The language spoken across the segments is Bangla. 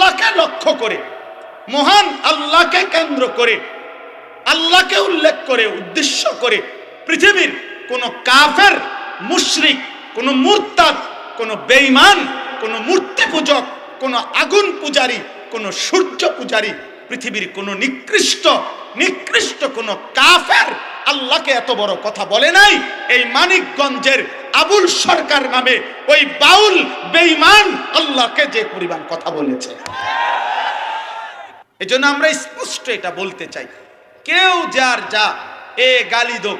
আল্লাহকে লক্ষ্য করে, মহান আল্লাহকে কেন্দ্র করে, আল্লাহকে উল্লেখ করে, উদ্দেশ্য করে পৃথিবীর কোন কাফের, মুশরিক, কোন মুরতাদ, কোন বেঈমান, কোন মূর্তি পূজক, কোন আগুন পূজারী, কোন সূর্য পূজারী, পৃথিবীর কোন নিকৃষ্ট নিকৃষ্ট কোন কাফের আল্লাহকে এত বড় কথা বলে নাই। এই মানিকগঞ্জের আবুল সরকার নামে ওই বাউল বেঈমান আল্লাহকে যে পরিমাণ কথা বলেছে। এই জন্য আমরা স্পষ্ট এটা বলতে চাই। কেউ যার যা, এ গালি দোক,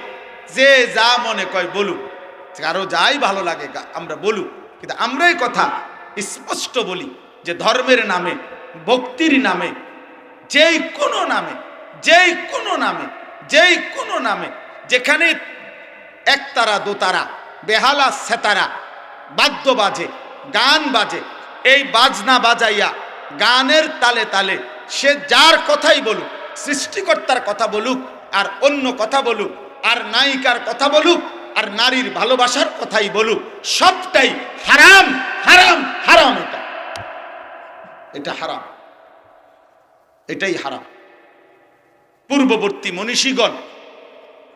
যে যা মনে কয় বলুক, কারও যাই ভালো লাগে আমরা বলুক। কিন্তু আমরা এই কথা স্পষ্ট বলি যে ধর্মের নামে, ভক্তির নামে, যেই কোনো নামে, যেই কোনো নামে, যেই কোনো নামে, যেখানে একতারা দোতারা বেহালা সেতারা, বাদ্য বাজে, গান বাজে, এই বাজনা বাজাইয়া গানের তালে তালে সে যার কথাই বলুক, সৃষ্টিকর্তার কথা বলুক, আর অন্য কথা বলুক, আর নায়িকার কথা বলুক, আর নারীর ভালোবাসার কথাই বলুক, সবটাই হারাম হারাম হারাম এটা। এটা হারাম। এটাই হারাম। পূর্ববর্তী মনীষীগণ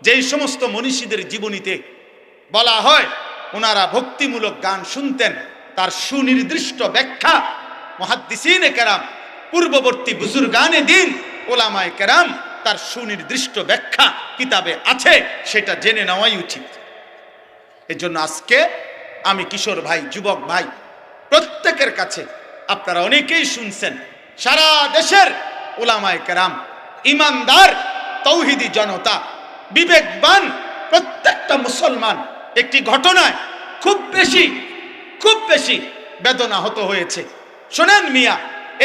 যেই সমস্ত মনীষীদের জীবনীতে বলা হয় ওনারা ভক্তিমূলক গান শুনতেন। তার সুনির্দিষ্ট ব্যাখ্যা মহাদ্দিসিনে কেরাম, পূর্ববর্তী বুজুর গানে দিন, ওলামায় কেরাম তার সুনির্দিষ্ট ব্যাখ্যা কিতাবে আছে, সেটা জেনে নেওয়াই উচিত। এজন্য আজকে আমি কিশোর ভাই, যুবক ভাই, প্রত্যেকের কাছে আপনারা অনেকেই শুনছেন, সারা দেশের ওলামায় কেরাম, ইমানদার, তৌহিদি জনতা, বিবেকবান প্রত্যেকটা মুসলমান একটি ঘটনায় খুব বেশি খুব বেশি বেদনা হত হয়েছে। শোনেন মিয়া,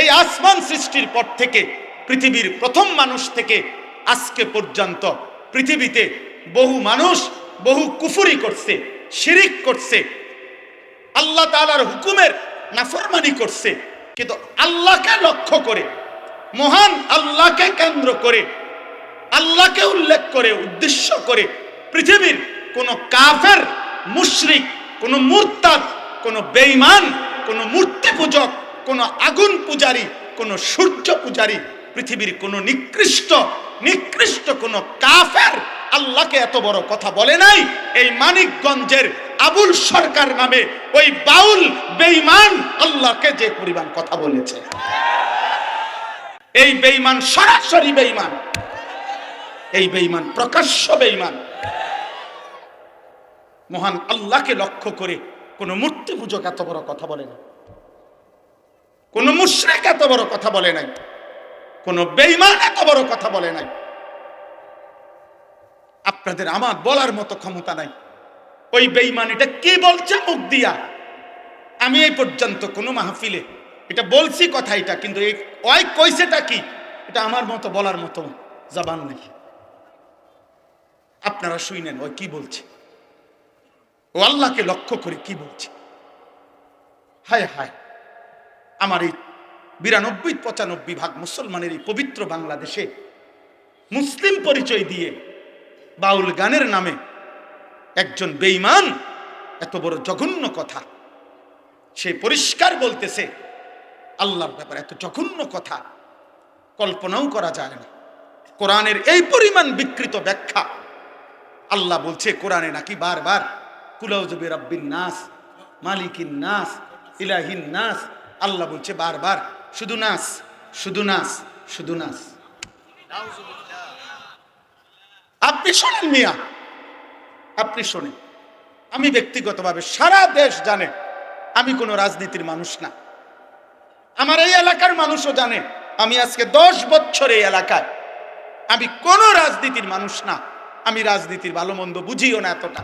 এই আসমান সৃষ্টির পর থেকে পৃথিবীর প্রথম মানুষ থেকে আজকে পর্যন্ত পৃথিবীতে বহু মানুষ বহু কুফুরি করছে, শিরিক করছে, আল্লাহ তাআলার হুকুমের নাফরমানি করছে। কিন্তু আল্লাহকে লক্ষ্য করে, মহান আল্লাহকে কেন্দ্র করে, আল্লাহকে উল্লেখ করে, উদ্দেশ্য করে পৃথিবীর কোন কাফের, মুশরিক, কোন মুরতাদ, কোন বেঈমান, কোন মূর্তি পূজক, কোন আগুন পূজারী, কোন সূর্য পূজারী, পৃথিবীর কোন নিকৃষ্ট নিকৃষ্ট কোন কাফের আল্লাহকে এত বড় কথা বলে নাই। এই মানিকগঞ্জের আবুল সরকার নামে ওই বাউল বেঈমান আল্লাহকে যে পরিমাণ কথা বলেছে। এই বেঈমান সরাসরি বেঈমান। এই বেঈমান প্রকাশ্য বেঈমান। মহান আল্লাহকে লক্ষ্য করে কোন মূর্তি পূজক এত বড় কথা বলে না কোন মুশরিক এত বড় কথা বলে নাই। কোন বেঈমান এত বড় কথা বলে নাই। আপনাদের আমার বলার মতো ক্ষমতা নাই। ওই বেঈমান এটা কি বলছে মুখ দিয়া? আমি এই পর্যন্ত কোনো মাহফিলে এটা বলছি কথা এটা, কিন্তু এই ওই কইছেটা কি? এটা আমার মতো বলার মতো জবান নেই। আপনারা শুইনেন, ওই কি বলছে? ও আল্লাহকে লক্ষ্য করে কি বলছে? হায় হায়, আমার এই বিরানব্বই, পঁচানব্বই ভাগ মুসলমানের এই পবিত্র বাংলাদেশে মুসলিম পরিচয় দিয়ে বাউল গানের নামে একজন বেঈমান, এত বড় জঘন্য কথা। সে পরিষ্কার বলতেছে, আল্লাহর ব্যাপারে এত জঘন্য কথা কল্পনাও করা যায় না। কোরআনের এই পরিমাণ বিকৃত ব্যাখ্যা, আল্লাহ বলছে, কোরআনে নাকি বারবার কুলাউজবি রব্বিন নাস, মালিকিন নাস, ইলাহিন নাস। আল্লাহ বলছে বারবার, শুধু নাস শুধু নাস শুধু নাস। আপনি শোনেন মিয়া, আপনি শোনেন। আমি ব্যক্তিগতভাবে সারা দেশ জানে, আমি কোনো রাজনীতির মানুষ না। আমার এই এলাকার মানুষও জানে, আমি আজকে দশ বছর এই এলাকায়। আমি কোনো রাজনীতির মানুষ না, আমি রাজনীতির ভালো মন্দ বুঝিও না এতটা।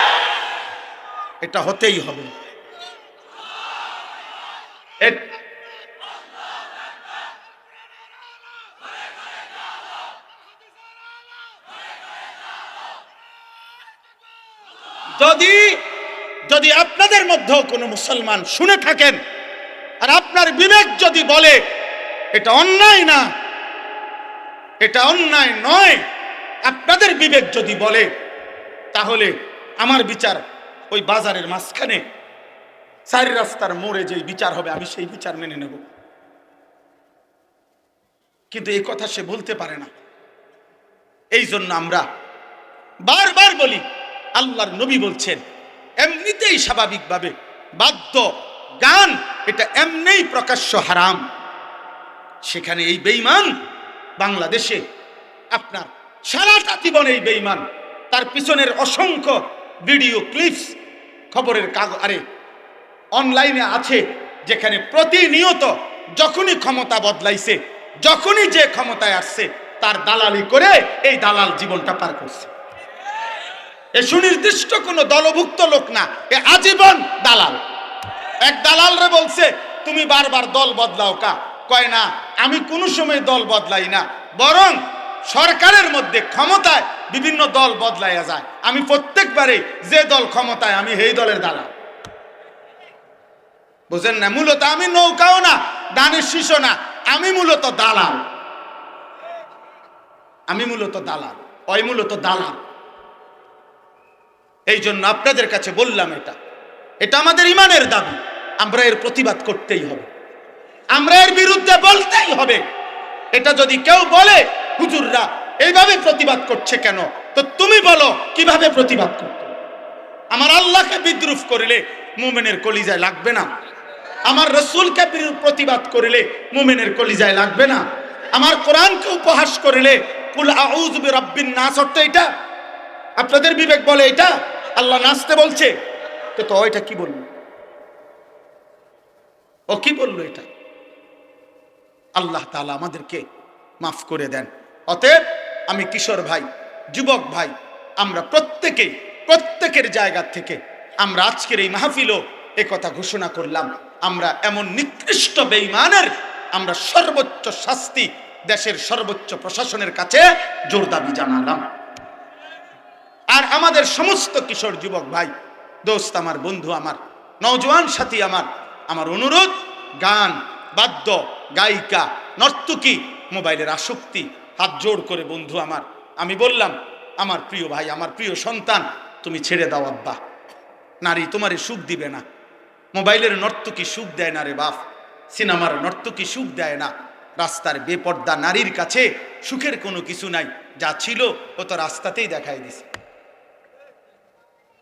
এটা হতেই হবে। যদি যদি আপনাদের মধ্যে কোনো মুসলমান শুনে থাকেন, আর আপনার বিবেক যদি বলে, এটা অন্যায় না, এটা অন্যায় নয়, আপনাদের বিবেক যদি বলে, তাহলে আমার বিচার ওই বাজারের মাঝখানে। চার রাস্তার মোড়ে যেই বিচার হবে, আমি সেই বিচার মেনে নেব। কিন্তু এই কথা সে বলতে পারে না। এই জন্য আমরা বারবার বলি, আল্লাহর নবী বলছেন, এমনিতেই স্বাভাবিকভাবে বাদ্য গান, এটা এমনিই প্রকাশ্য হারাম। সেখানে এই বেইমান বাংলাদেশে আপনার সারাটা জীবন এই বেইমান তার পিছনের অসংখ্য ভিডিও ক্লিপস খবরের কাগজ, আরে অনলাইনে আছে, যেখানে প্রতিনিয়ত যখনই ক্ষমতা বদলাইছে, যখনই যে ক্ষমতায় আসছে, তার দালালি করে এই দালাল জীবনটা পার করছে। এ সুনির্দিষ্ট কোনো দলভুক্ত লোক না, এ আজীবন দালাল। এক দালালরে বলছে, তুমি বারবার দল বদলাও কা। কয় না, আমি কোনো সময় দল বদলাই না, বরং সরকারের মধ্যে ক্ষমতায় বিভিন্ন দল বদলাইয়া যায়। আমি প্রত্যেকবারে যে দল ক্ষমতায়, আমি সেই দলের দালাল। বুঝেন না? মূলত আমি নৌকাও না, দানের শিশু না, আমি মূলত দালাল। আমি মূলত দালাল, ওই মূলত দালাল। এই জন্য আপনাদের কাছে বললাম এটা। এটা আমাদের ইমানের দাবি। আমরা এর প্রতিবাদ করতেই হবে। আমরা এর বিরুদ্ধে বলতেই হবে। এটা যদি কেউ বলে হুজুররা এইভাবে প্রতিবাদ করছে কেন? তো তুমি বলো, কীভাবে প্রতিবাদ করতে? আমার আল্লাহকে বিদ্রুপ করিলে মুমেনের কলিজায় লাগবে না। আমার রসুলকে প্রতিবাদ করিলে মুমেনের কলিজায় লাগবে না। আমার কোরআনকে উপহাস করিলে, কুল আউযু বিরাব্বিন নাস অর্থ এটা আপনাদের বিবেক বলে এটা আল্লাহ নাচতে বলছে। তো তো এটা কি বলল? ও কি বলল এটা? আল্লাহ তালা আমাদেরকে মাফ করে দেন। অতএব আমি কিশোর ভাই, যুবক ভাই, আমরা প্রত্যেকে, প্রত্যেকের জায়গা থেকে আমরা আজকের এই মাহফিলও এ কথা ঘোষণা করলাম। আমরা এমন নিকৃষ্ট বেঈমানের আমরা সর্বোচ্চ শাস্তি দেশের সর্বোচ্চ প্রশাসনের কাছে জোর দাবি জানালাম। আর আমাদের সমস্ত কিশোর যুবক ভাই, দোস্ত আমার, বন্ধু আমার, নওজোয়ান সাথী আমার আমার অনুরোধ, গান, বাদ্য, গায়িকা, নর্তকী, মোবাইলের আসক্তি হাত জোড় করে, বন্ধু আমার। আমি বললাম, আমার প্রিয় ভাই, আমার প্রিয় সন্তান, তুমি ছেড়ে দাও আব্বা। নারী তোমারে সুখ দিবে না। মোবাইলের নর্তকী সুখ দেয় না রে বাপ? সিনেমার নর্তকী সুখ দেয় না? রাস্তার বেপর্দা নারীর কাছে সুখের কোনো কিছু নাই। যা ছিল, ও তো রাস্তাতেই দেখাই দিছে।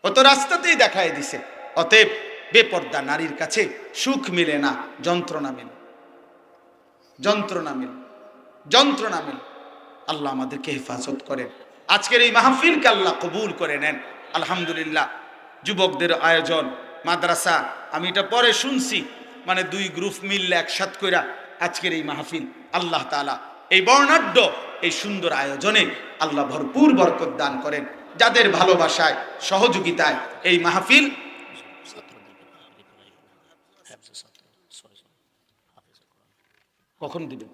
ও তো রাস্তাতেই দেখাই দিছে। অতএব বেপর্দা নারীর কাছে সুখ মিলে না, যন্ত্রণা মিলে। যন্ত্রণা মিলে। যন্ত্রণা মিলে। আল্লাহ আমাদেরকে হেফাজত করেন। আজকের এই মাহফিলকে আল্লাহ কবুল করে নেন। আলহামদুলিল্লাহ, যুবকদের আয়োজন, মাদ্রাসা, আমি এটা পরে শুনছি মানে দুই গ্রুপ মিললে একসাথ কইরা আজকের এই মাহফিল, আল্লাহ তাআলা এই বর্ণাঢ্য, এই সুন্দর আয়োজনে আল্লাহ ভরপুর বরকত দান করেন। যাদের ভালোবাসায়, সহযোগিতায় এই মাহফিল, কখন দিবেন?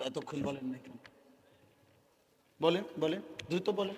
এতক্ষণ বলেন না কেন? বলেন বলেন দ্রুত বলেন।